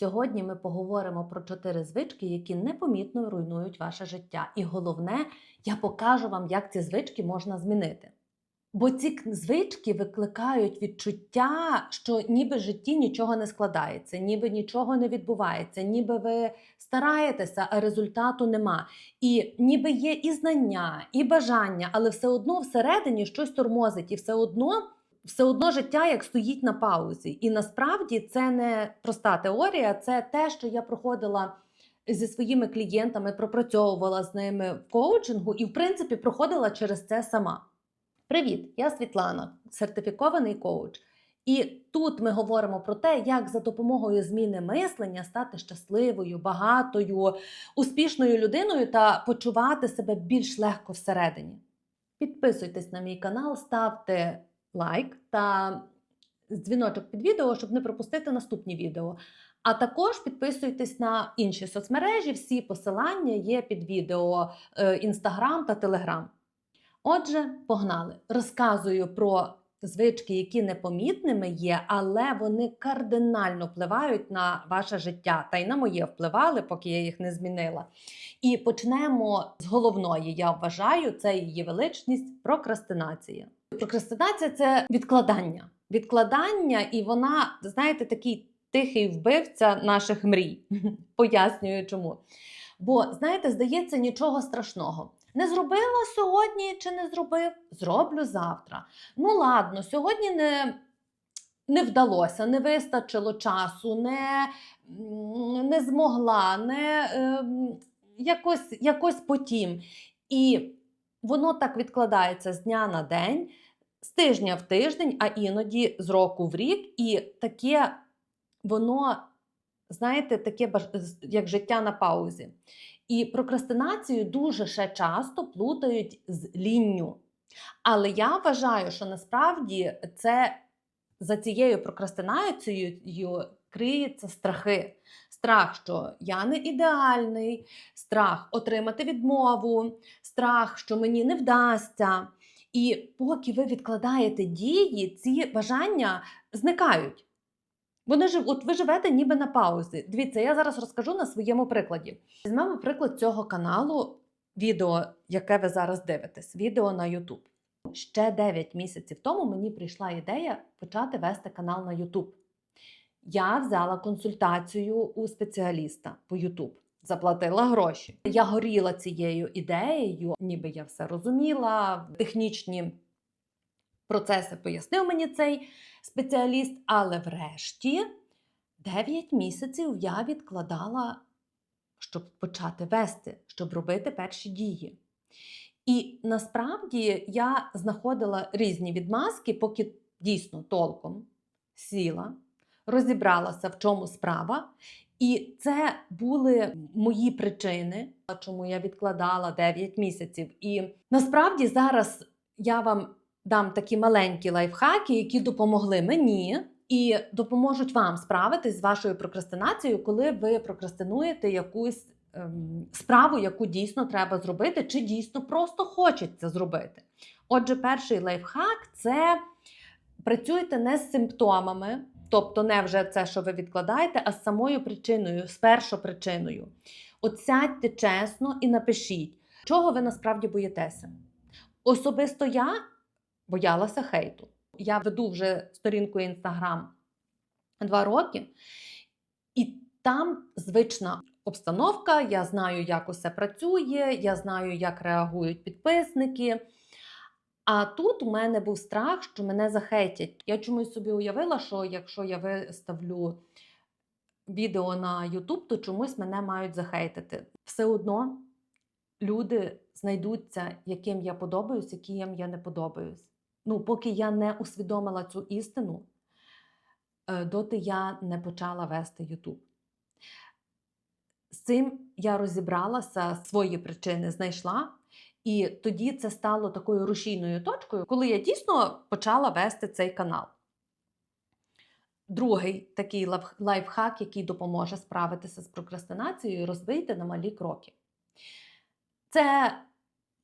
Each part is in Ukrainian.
Сьогодні ми поговоримо про чотири звички, які непомітно руйнують ваше життя. І головне, я покажу вам, як ці звички можна змінити. Бо ці звички викликають відчуття, що ніби в житті нічого не складається, ніби нічого не відбувається, ніби ви стараєтеся, а результату нема. І ніби є і знання, і бажання, але все одно всередині щось тормозить, і все одно. Все одно життя як стоїть на паузі. І насправді це не проста теорія, це те, що я проходила зі своїми клієнтами, пропрацьовувала з ними в коучингу і, в принципі, проходила через це сама. Привіт, я Світлана, сертифікований коуч. І тут ми говоримо про те, як за допомогою зміни мислення стати щасливою, багатою, успішною людиною та почувати себе більш легко всередині. Підписуйтесь на мій канал, ставте лайк та дзвіночок під відео, щоб не пропустити наступні відео. А також підписуйтесь на інші соцмережі. Всі посилання є під відео Інстаграм та Телеграм. Отже, погнали. Розказую про звички, які непомітними є, але вони кардинально впливають на ваше життя. Та й на моє впливали, поки я їх не змінила. І почнемо з головної. Я вважаю, це її величність прокрастинація. Прокрастинація це відкладання. Відкладання, і вона, знаєте, такий тихий вбивця наших мрій. Пояснюю чому. Бо, знаєте, здається, нічого страшного. Не зробила сьогодні чи не зробив? Зроблю завтра. Ну, ладно, сьогодні не, не вдалося, не вистачило часу, не, не змогла, не ем, якось, якось потім. І воно так відкладається з дня на день, з тижня в тиждень, а іноді з року в рік. І таке воно, знаєте, таке як життя на паузі. І прокрастинацію дуже ще часто плутають з лінню. Але я вважаю, що насправді це за цією прокрастинацією криються страхи. Страх, що я не ідеальний, страх отримати відмову, страх, що мені не вдасться. І поки ви відкладаєте дії, ці бажання зникають. Вони жив, от ви живете ніби на паузі. Дивіться, я зараз розкажу на своєму прикладі. Візьмемо приклад цього каналу, відео, яке ви зараз дивитесь, відео на YouTube. Ще 9 місяців тому мені прийшла ідея почати вести канал на YouTube. Я взяла консультацію у спеціаліста по YouTube, заплатила гроші. Я горіла цією ідеєю, ніби я все розуміла, технічні процеси пояснив мені цей спеціаліст, але врешті 9 місяців я відкладала, щоб почати вести, щоб робити перші дії. І насправді я знаходила різні відмазки, поки дійсно толком сіла, розібралася, в чому справа. І це були мої причини, чому я відкладала 9 місяців. І насправді зараз я вам дам такі маленькі лайфхаки, які допомогли мені і допоможуть вам справитись з вашою прокрастинацією, коли ви прокрастинуєте якусь ем, справу, яку дійсно треба зробити, чи дійсно просто хочеться зробити. Отже, перший лайфхак це працюйте не з симптомами, тобто не вже це, що ви відкладаєте, а з самою причиною, з першопричиною. От сядьте чесно і напишіть, чого ви насправді боїтеся. Особисто я боялася хейту. Я веду вже сторінку Інстаграм два роки, і там звична обстановка. Я знаю, як усе працює, я знаю, як реагують підписники. А тут у мене був страх, що мене захейтять. Я чомусь собі уявила, що якщо я виставлю відео на YouTube, то чомусь мене мають захейтити. Все одно люди знайдуться, яким я подобаюсь, яким я не подобаюсь. Ну, поки я не усвідомила цю істину, е, доти я не почала вести YouTube. З цим я розібралася, свої причини знайшла, і тоді це стало такою рушійною точкою, коли я дійсно почала вести цей канал. Другий такий лайф- лайфхак, який допоможе справитися з прокрастинацією, розбийте на малі кроки. Це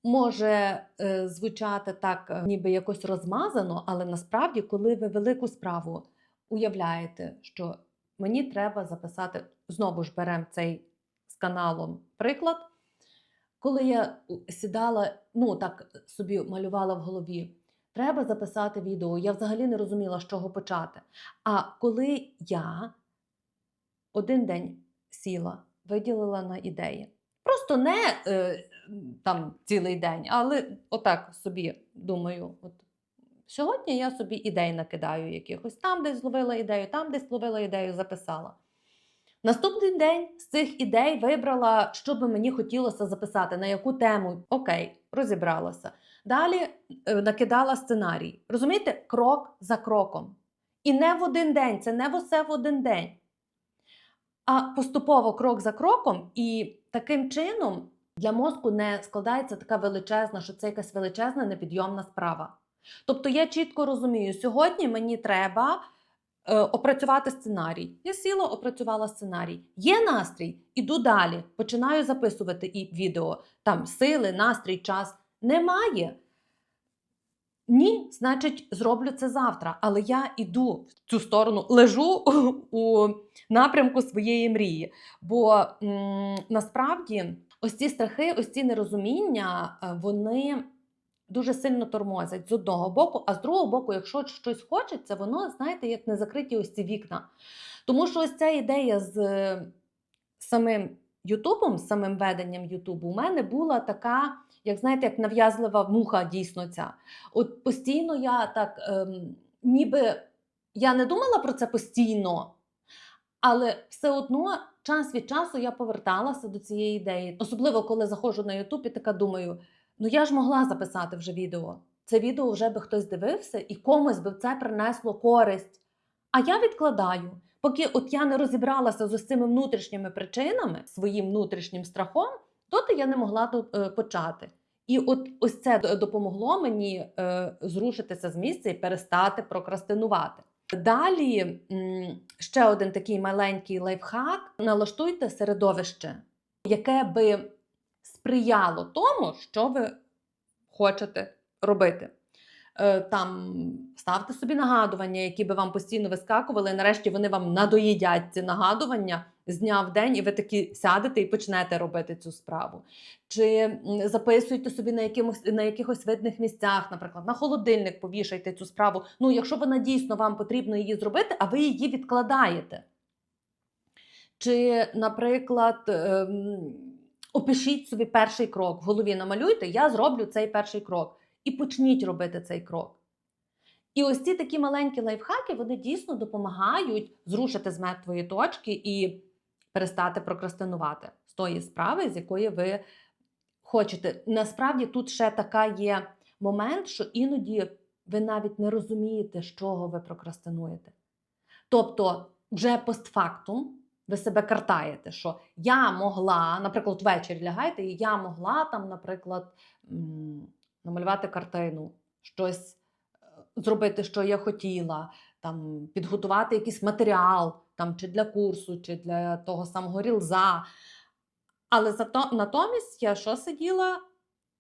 може е, звучати так, е, ніби якось розмазано, але насправді, коли ви велику справу уявляєте, що мені треба записати, знову ж беремо цей з каналом приклад. Коли я сідала, ну так собі малювала в голові, треба записати відео. Я взагалі не розуміла, з чого почати. А коли я один день сіла, виділила на ідеї. Просто не е, там цілий день, але отак собі думаю, от сьогодні я собі ідей накидаю якихось. Там десь зловила ідею, там десь зловила ідею, записала. Наступний день з цих ідей вибрала, що би мені хотілося записати, на яку тему. Окей, розібралася. Далі е, накидала сценарій. Розумієте, крок за кроком. І не в один день, це не все в один день. А поступово крок за кроком, і таким чином для мозку не складається така величезна, що це якась величезна непідйомна справа. Тобто я чітко розумію, сьогодні мені треба опрацювати сценарій. Я сіла, опрацювала сценарій. Є настрій, іду далі, починаю записувати і відео. Там сили, настрій, час. Немає. Ні, значить, зроблю це завтра. Але я іду в цю сторону, лежу у напрямку своєї мрії. Бо м, насправді ось ці страхи, ось ці нерозуміння, е, вони дуже сильно тормозять з одного боку, а з другого боку, якщо щось хочеться, воно, знаєте, як не закриті ось ці вікна. Тому що ось ця ідея з е, самим Ютубом, з самим веденням Ютубу, у мене була така, як знаєте, як нав'язлива муха дійсно ця. От постійно я так, ем, ніби я не думала про це постійно, але все одно час від часу я поверталася до цієї ідеї. Особливо, коли заходжу на Ютуб і така думаю: ну я ж могла записати вже відео. Це відео вже би хтось дивився і комусь би це принесло користь. А я відкладаю. Поки от я не розібралася з ось цими внутрішніми причинами, своїм внутрішнім страхом, доти я не могла е, почати. І от ось це допомогло мені е, зрушитися з місця і перестати прокрастинувати. Далі ще один такий маленький лайфхак: налаштуйте середовище, яке би сприяло тому, що ви хочете робити. Е, Там ставте собі нагадування, які би вам постійно вискакували. і Нарешті вони вам надоїдять ці нагадування з дня в день, і ви такі сядете і почнете робити цю справу. Чи записуйте собі на якимось на якихось видних місцях, наприклад, на холодильник повішайте цю справу. Ну, якщо вона дійсно вам потрібно її зробити, а ви її відкладаєте. Чи, наприклад, ем, опишіть собі перший крок в голові, намалюйте, я зроблю цей перший крок. І почніть робити цей крок. І ось ці такі маленькі лайфхаки вони дійсно допомагають зрушити з мертвої точки і перестати прокрастинувати з тої справи, з якої ви хочете. Насправді тут ще така є момент, що іноді ви навіть не розумієте, з чого ви прокрастинуєте. Тобто, вже постфактум ви себе картаєте, що я могла, наприклад, ввечері лягаєте, і я могла там, наприклад, намалювати картину, щось е, зробити, що я хотіла, там, підготувати якийсь матеріал там, чи для курсу, чи для того самого рілза. Але зато, натомість я що сиділа,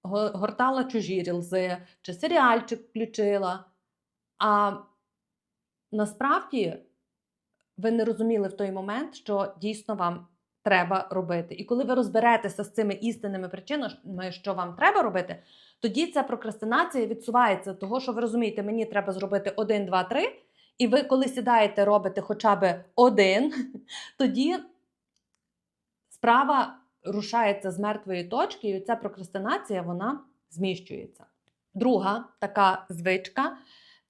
гортала чужі рілзи, чи серіальчик включила. А насправді ви не розуміли в той момент, що дійсно вам треба робити. І коли ви розберетеся з цими істинними причинами, що вам треба робити, тоді ця прокрастинація відсувається того, що ви розумієте, мені треба зробити один, два, три. І ви, коли сідаєте, робите хоча б один, тоді справа рушається з мертвої точки, і ця прокрастинація вона зміщується. Друга така звичка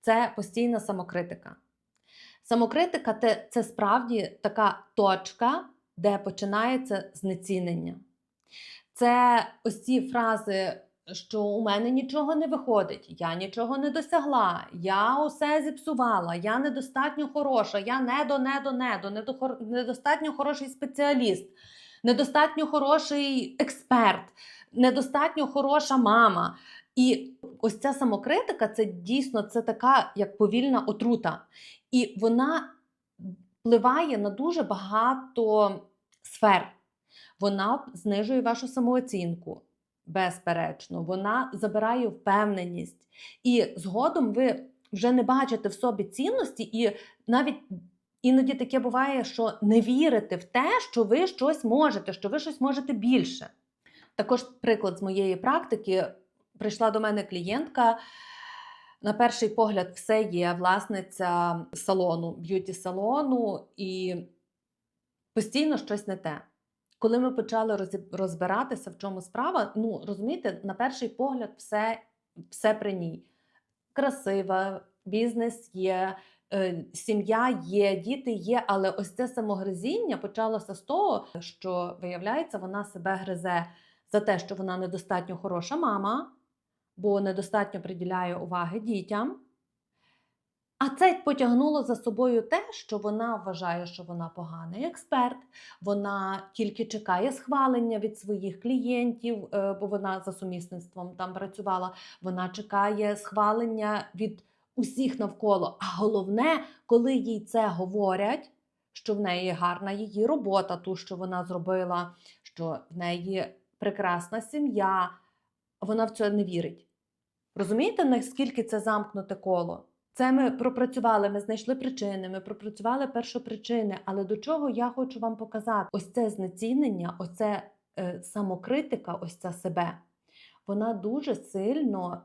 це постійна самокритика. Самокритика це справді така точка, де починається знецінення. Це ось ці фрази, що у мене нічого не виходить, я нічого не досягла, я усе зіпсувала, я недостатньо хороша, я недо, недо, недо, недохор- недостатньо хороший спеціаліст, недостатньо хороший експерт, недостатньо хороша мама. І ось ця самокритика це дійсно це така як повільна отрута. І вона впливає на дуже багато сфер. Вона знижує вашу самооцінку, безперечно, вона забирає впевненість. І згодом ви вже не бачите в собі цінності, і навіть Іноді таке буває, що не вірите в те, що ви щось можете, що ви щось можете більше. Також приклад з моєї практики прийшла до мене клієнтка. На перший погляд, все є власниця салону, б'юті-салону, і постійно щось не те. Коли ми почали розбиратися, в чому справа, ну розумієте, на перший погляд, все, все при ній. Красива, бізнес є, е, сім'я є, діти є, але ось це самогризіння почалося з того, що виявляється, вона себе гризе за те, що вона недостатньо хороша мама, бо недостатньо приділяє уваги дітям. А це потягнуло за собою те, що вона вважає, що вона поганий експерт, вона тільки чекає схвалення від своїх клієнтів, е, бо вона за сумісництвом там працювала. Вона чекає схвалення від усіх навколо. А головне, коли їй це говорять, що в неї гарна її робота, ту, що вона зробила, що в неї прекрасна сім'я, вона в це не вірить. Розумієте, наскільки це замкнуте коло? Це ми пропрацювали, ми знайшли причини, ми пропрацювали першопричини. Але до чого я хочу вам показати? Ось це знецінення, ось це е, самокритика, ось ця себе, вона дуже сильно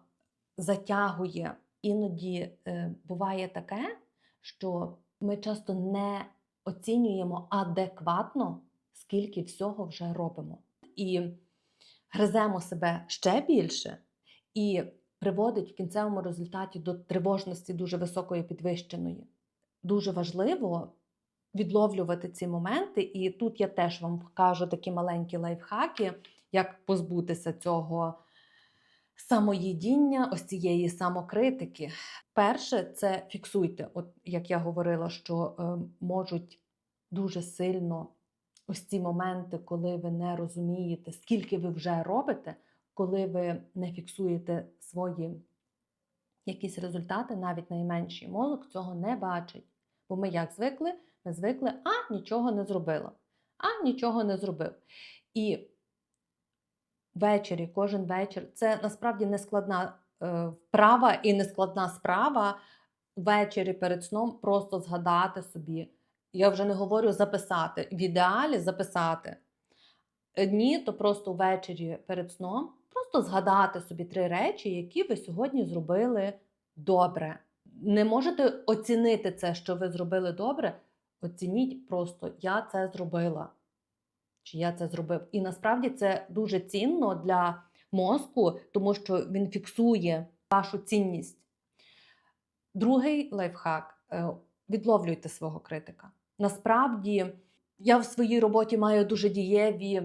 затягує. Іноді е, буває таке, що ми часто не оцінюємо адекватно, скільки всього вже робимо. І гриземо себе ще більше. І приводить в кінцевому результаті до тривожності дуже високої підвищеної. Дуже важливо відловлювати ці моменти, і тут я теж вам покажу такі маленькі лайфхаки, як позбутися цього самоїдіння, ось цієї самокритики. Перше, це фіксуйте, от як я говорила, що е, можуть дуже сильно ось ці моменти, коли ви не розумієте, скільки ви вже робите коли ви не фіксуєте свої якісь результати, навіть найменший мозок цього не бачить. Бо ми як звикли? Ми звикли, а нічого не зробила, а нічого не зробив. І ввечері, кожен вечір це насправді не складна е, вправа і не складна справа ввечері перед сном просто згадати собі. Я вже не говорю записати. В ідеалі записати. Ні, то просто ввечері перед сном просто згадати собі три речі, які ви сьогодні зробили добре. Не можете оцінити це, що ви зробили добре. Оцініть просто, я це зробила. Чи я це зробив. І насправді це дуже цінно для мозку, тому що він фіксує вашу цінність. Другий лайфхак е, відловлюйте свого критика. Насправді, я в своїй роботі маю дуже дієві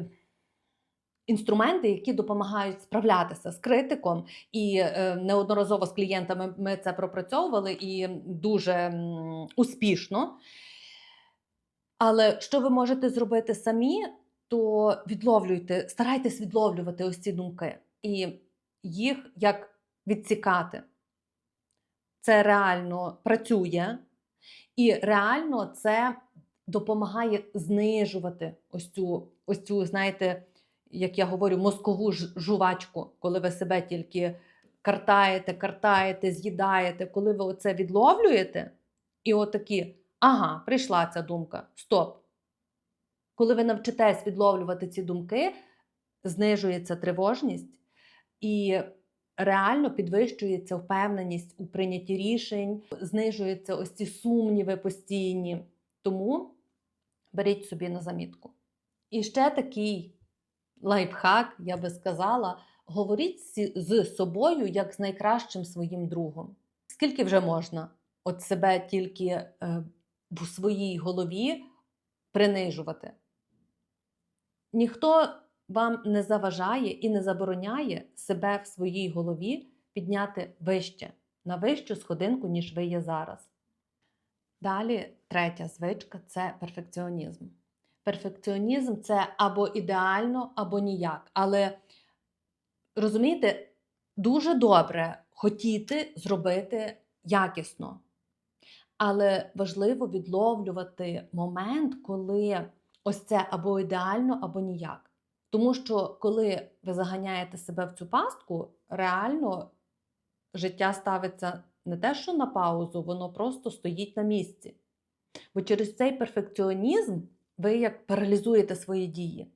інструменти, які допомагають справлятися з критиком, і е, неодноразово з клієнтами ми це пропрацьовували і дуже успішно. Але що ви можете зробити самі, то відловлюйте, старайтесь відловлювати ось ці думки і їх як відсікати. Це реально працює, і реально це допомагає знижувати ось цю, ось цю, знаєте, як я говорю, мозкову жувачку, коли ви себе тільки картаєте, картаєте, з'їдаєте, коли ви оце відловлюєте, і отакі, ага, прийшла ця думка, стоп. Коли ви навчитесь відловлювати ці думки, знижується тривожність і реально підвищується впевненість у прийнятті рішень, знижуються ось ці сумніви постійні. Тому беріть собі на замітку. І ще такий лайфхак, я би сказала, говоріть з собою як з найкращим своїм другом. Скільки вже можна от себе тільки е, в своїй голові принижувати? Ніхто вам не заважає і не забороняє себе в своїй голові підняти вище, на вищу сходинку, ніж ви є зараз. Далі третя звичка це перфекціонізм. Перфекціонізм це або ідеально, або ніяк. Але розумієте, дуже добре хотіти зробити якісно. Але важливо відловлювати момент, коли ось це або ідеально, або ніяк. Тому що коли ви заганяєте себе в цю пастку, реально життя ставиться не те, що на паузу, воно просто стоїть на місці. Бо через цей перфекціонізм ви як паралізуєте свої дії.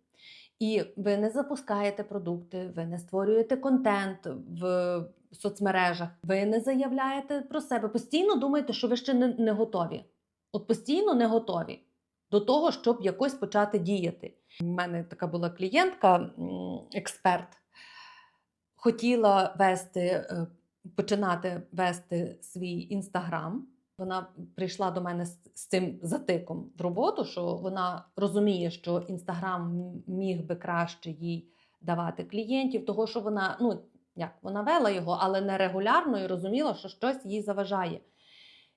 І ви не запускаєте продукти, ви не створюєте контент в соцмережах, ви не заявляєте про себе. Постійно думаєте, що ви ще не, не готові. От постійно не готові до того, щоб якось почати діяти. У мене така була клієнтка, експерт, хотіла вести, е, починати вести свій інстаграм. Вона прийшла до мене з, цим затиком в роботу, що вона розуміє, що інстаграм міг би краще їй давати клієнтів, того що вона, ну як вона вела його, але не регулярно і розуміла, що щось їй заважає.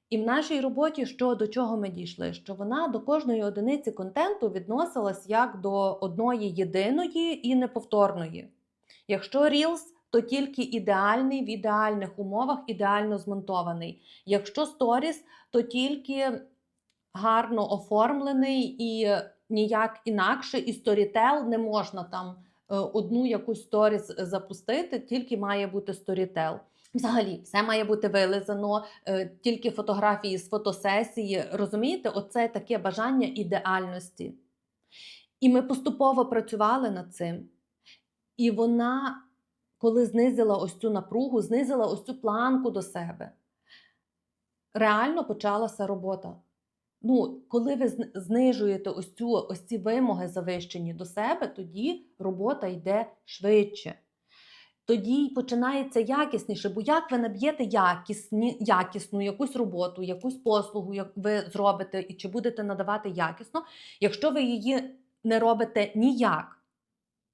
І в нашій роботі що до чого ми дійшли? Що вона до кожної одиниці контенту відносилась як до одної єдиної і неповторної. Якщо Reels, то тільки ідеальний в ідеальних умовах, ідеально змонтований. Якщо Stories, то тільки гарно оформлений і ніяк інакше, і Storytel не можна там е, одну якусь сторіс запустити, тільки має бути Storytel. Взагалі, все має бути вилизано, е, тільки фотографії з фотосесії. Розумієте, оце таке бажання ідеальності. І ми поступово працювали над цим. І вона, коли знизила ось цю напругу, знизила ось цю планку до себе, реально почалася робота. Ну, коли ви знижуєте ось, цю, ось ці вимоги завищені до себе, тоді робота йде швидше. Тоді починається якісніше, бо як ви наб'єте якісні, якісну якусь роботу, якусь послугу, як ви зробите, і чи будете надавати якісно, якщо ви її не робите ніяк,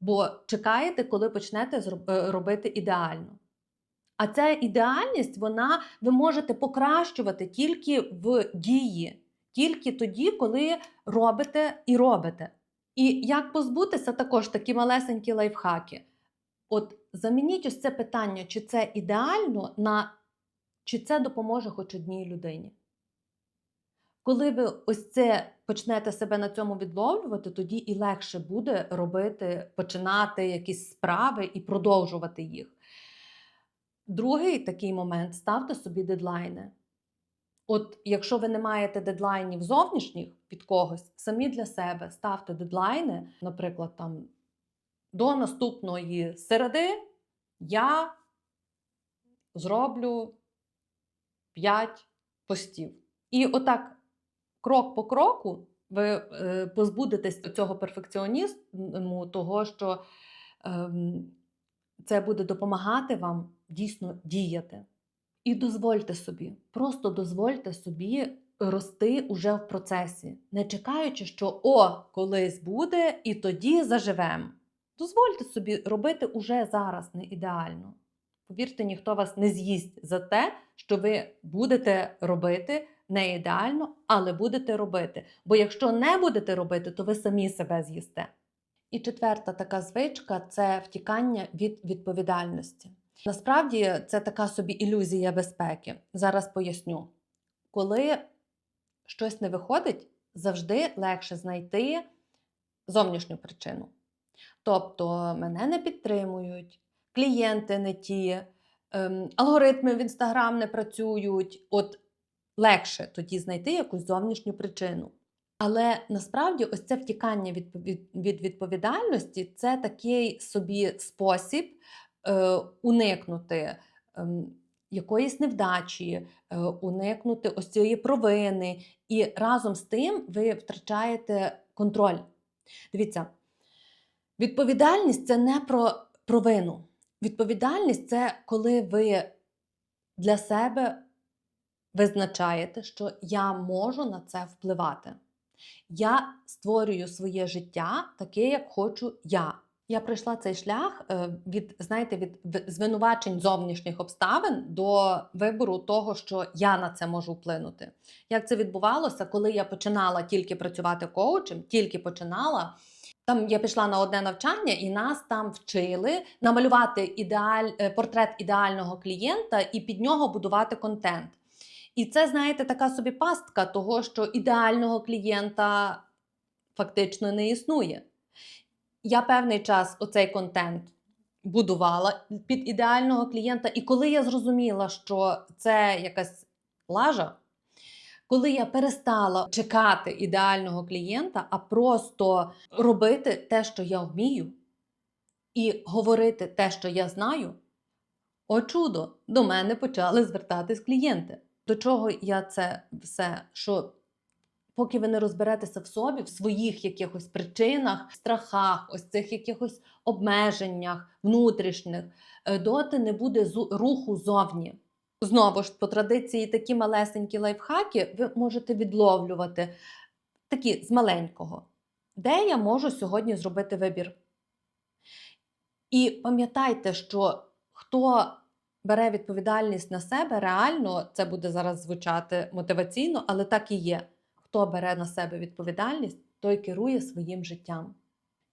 бо чекаєте, коли почнете е, робити ідеально. А ця ідеальність, вона ви можете покращувати тільки в дії, тільки тоді, коли робите і робите. І як позбутися також такі малесенькі лайфхаки. От замініть ось це питання, чи це ідеально, на чи це допоможе хоч одній людині. Коли ви ось це почнете себе на цьому відловлювати, тоді і легше буде робити, починати якісь справи і продовжувати їх. Другий такий момент ставте собі дедлайни. От якщо ви не маєте дедлайнів зовнішніх від когось, самі для себе ставте дедлайни, наприклад, там до наступної середи я зроблю 5 постів. І отак, крок по кроку, ви е, позбудетесь цього перфекціонізму, того, що ем, це буде допомагати вам дійсно діяти. І дозвольте собі, просто дозвольте собі рости уже в процесі, не чекаючи, що о, колись буде, і тоді заживемо. Дозвольте собі робити уже зараз не ідеально. Повірте, ніхто вас не з'їсть за те, що ви будете робити не ідеально, але будете робити. Бо якщо не будете робити, то ви самі себе з'їсте. І четверта така звичка це втікання від відповідальності. Насправді це така собі ілюзія безпеки. Зараз поясню. Коли щось не виходить, завжди легше знайти зовнішню причину. Тобто мене не підтримують, клієнти не ті, ем, алгоритми в інстаграм не працюють. От легше тоді знайти якусь зовнішню причину. Але насправді ось це втікання від, від, від відповідальності це такий собі спосіб е, уникнути ем, якоїсь невдачі, е, уникнути ось цієї провини, і разом з тим ви втрачаєте контроль. Дивіться, відповідальність це не про провину. Відповідальність це коли ви для себе визначаєте, що я можу на це впливати. Я створюю своє життя таке, як хочу я. Я пройшла цей шлях е, від, знаєте, від звинувачень зовнішніх обставин до вибору того, що я на це можу вплинути. Як це відбувалося, коли я починала тільки працювати коучем, тільки починала. Там я пішла на одне навчання, і нас там вчили намалювати ідеаль, е, портрет ідеального клієнта і під нього будувати контент. І це, знаєте, така собі пастка того, що ідеального клієнта фактично не існує. Я певний час оцей контент будувала під ідеального клієнта, і коли я зрозуміла, що це якась лажа, Коли я перестала чекати ідеального клієнта, а просто робити те, що я вмію, і говорити те, що я знаю, о чудо, до мене почали звертатись клієнти. До чого я це все? Що поки ви не розберетеся в собі, в своїх якихось причинах, страхах, ось цих якихось обмеженнях внутрішніх, е, доти не буде руху зовні. Знову ж по традиції такі малесенькі лайфхаки ви можете відловлювати такі з маленького. Де я можу сьогодні зробити вибір? І пам'ятайте, що хто бере відповідальність на себе, реально це буде зараз звучати мотиваційно, але так і є. Хто бере на себе відповідальність, той керує своїм життям.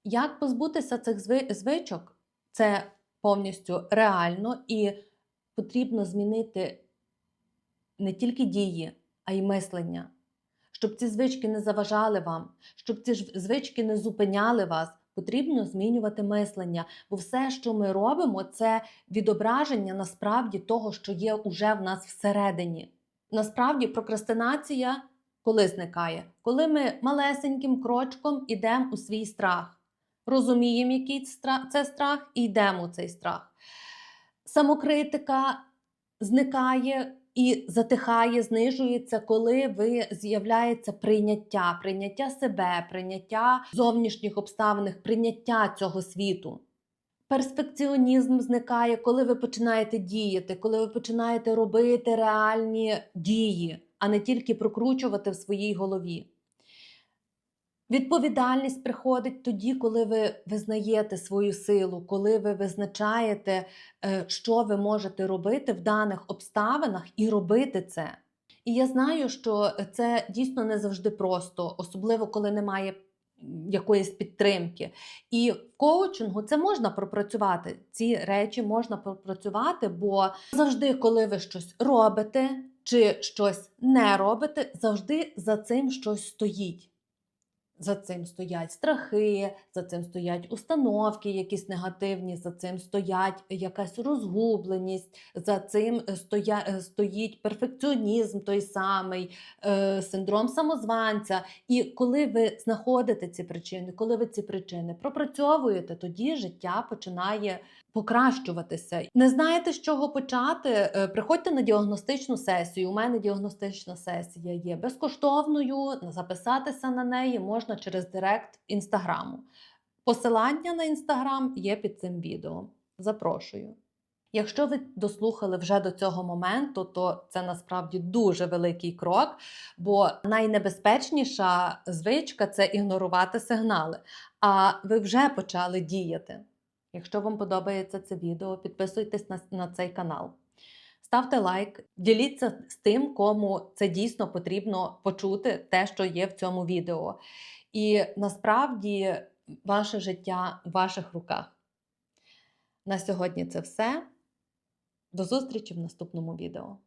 Як позбутися цих звичок? Це повністю реально і потрібно змінити не тільки дії, а й мислення, щоб ці звички не заважали вам, щоб ці звички не зупиняли вас. Потрібно змінювати мислення, бо все, що ми робимо, це відображення насправді того, що є уже в нас всередині. Насправді, прокрастинація коли зникає? Коли ми малесеньким крочком йдемо у свій страх, розуміємо, який це страх, і йдемо у цей страх. Самокритика зникає і затихає, знижується, коли ви з'являється прийняття, прийняття себе, прийняття зовнішніх обставин, прийняття цього світу. Перспекціонізм зникає, коли ви починаєте діяти, коли ви починаєте робити реальні дії, а не тільки прокручувати в своїй голові. Відповідальність приходить тоді, коли ви визнаєте свою силу, коли ви визначаєте, е, що ви можете робити в даних обставинах і робити це. І я знаю, що це дійсно не завжди просто, особливо коли немає якоїсь підтримки. І в коучингу це можна пропрацювати. Ці речі можна пропрацювати, бо завжди, коли ви щось робите чи щось не робите, завжди за цим щось стоїть. За цим стоять страхи, за цим стоять установки, якісь негативні, за цим стоять якась розгубленість, за цим стоя, е, стоїть перфекціонізм той самий, е, синдром самозванця. І коли ви знаходите ці причини, коли ви ці причини пропрацьовуєте, тоді життя починає покращуватися. Не знаєте, з чого почати? Е, Приходьте на діагностичну сесію. У мене діагностична сесія є безкоштовною. Записатися на неї можна через директ інстаграму. Посилання на інстаграм є під цим відео. Запрошую. Якщо ви дослухали вже до цього моменту, то це насправді дуже великий крок, бо найнебезпечніша звичка це ігнорувати сигнали. А ви вже почали діяти. Якщо вам подобається це відео, підписуйтесь на, на цей канал. Ставте лайк, діліться з тим, кому це дійсно потрібно почути, те, що є в цьому відео. І насправді ваше життя в ваших руках. На сьогодні це все. До зустрічі в наступному відео.